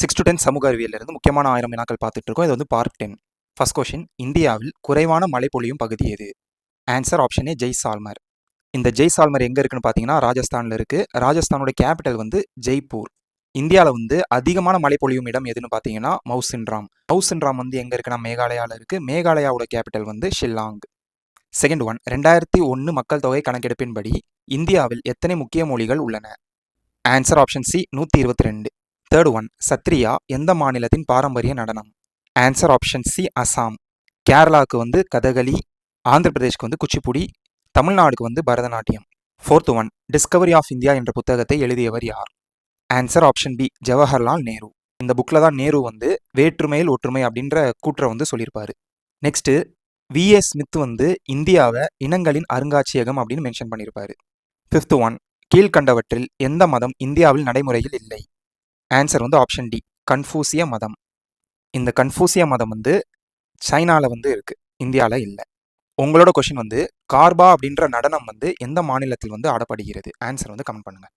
Six to ten சமூக அறிவியலிருந்து முக்கியமான ஆயிரம் வினாக்கள் பார்த்துட்டு இருக்கோம் இது வந்து பார்ட் டென் ஃபர்ஸ்ட் கொஷின் இந்தியாவில் குறைவான மழை பொழியும் பகுதி எது? Answer option A Jaisalmer. இந்த ஜெய் சால்மர் எங்கே இருக்குன்னு பார்த்தீங்கன்னா ராஜஸ்தானில் இருக்குது ராஜஸ்தானோட கேபிட்டல் வந்து ஜெய்ப்பூர். இந்தியாவில் வந்து அதிகமான மழை பொழியும் இடம் எதுன்னு பார்த்தீங்கன்னா மவுசின்ராம். மவுசின்ராம் வந்து எங்கே இருக்குன்னா மேகாலயாவில் இருக்குது மேகாலயாவோட கேபிட்டல் வந்து ஷில்லாங். செகண்ட் ஒன் ரெண்டாயிரத்தி ஒன்று மக்கள் தொகை கணக்கெடுப்பின்படி இந்தியாவில் எத்தனை முக்கிய மொழிகள் உள்ளன? ஆன்சர் ஆப்ஷன் சி நூற்றி இருபத்தி ரெண்டு. தேர்ட் ஒன் சத்ரியா எந்த மாநிலத்தின் பாரம்பரிய நடனம்? Answer option C Assam. கேரளாவுக்கு வந்து கதகளி ஆந்திர பிரதேஷ்க்கு வந்து குச்சிப்புடி தமிழ்நாடுக்கு வந்து Bharatanatyam. Fourth one discovery of India என்ற புத்தகத்தை எழுதியவர் யார்? Answer option B Jawaharlal Nehru. இந்த புக்கில் தான் நேரு வந்து வேற்றுமையில் ஒற்றுமை அப்படின்ற கூற்றை வந்து சொல்லியிருப்பார். நெக்ஸ்ட்டு விஏ ஸ்மித் வந்து இந்தியாவை இனங்களின் அருங்காட்சியகம் அப்படின்னு மென்ஷன் பண்ணியிருப்பாரு. ஃபிஃப்த் ஒன் கீழ்கண்டவற்றில் எந்த மதம் இந்தியாவில் நடைமுறையில் இல்லை? ஆன்சர் வந்து ஆப்ஷன் டி கன்ஃபூசிய மதம். இந்த கன்ஃபூசிய மதம் வந்து சைனாவில் வந்து இருக்குது இந்தியாவில் இல்லை. உங்களோட கொஷின் வந்து கார்பா அப்படின்ற நடனம் வந்து எந்த மாநிலத்தில் வந்து ஆடப்படுகிறது? ஆன்சர் வந்து கமெண்ட் பண்ணுங்கள்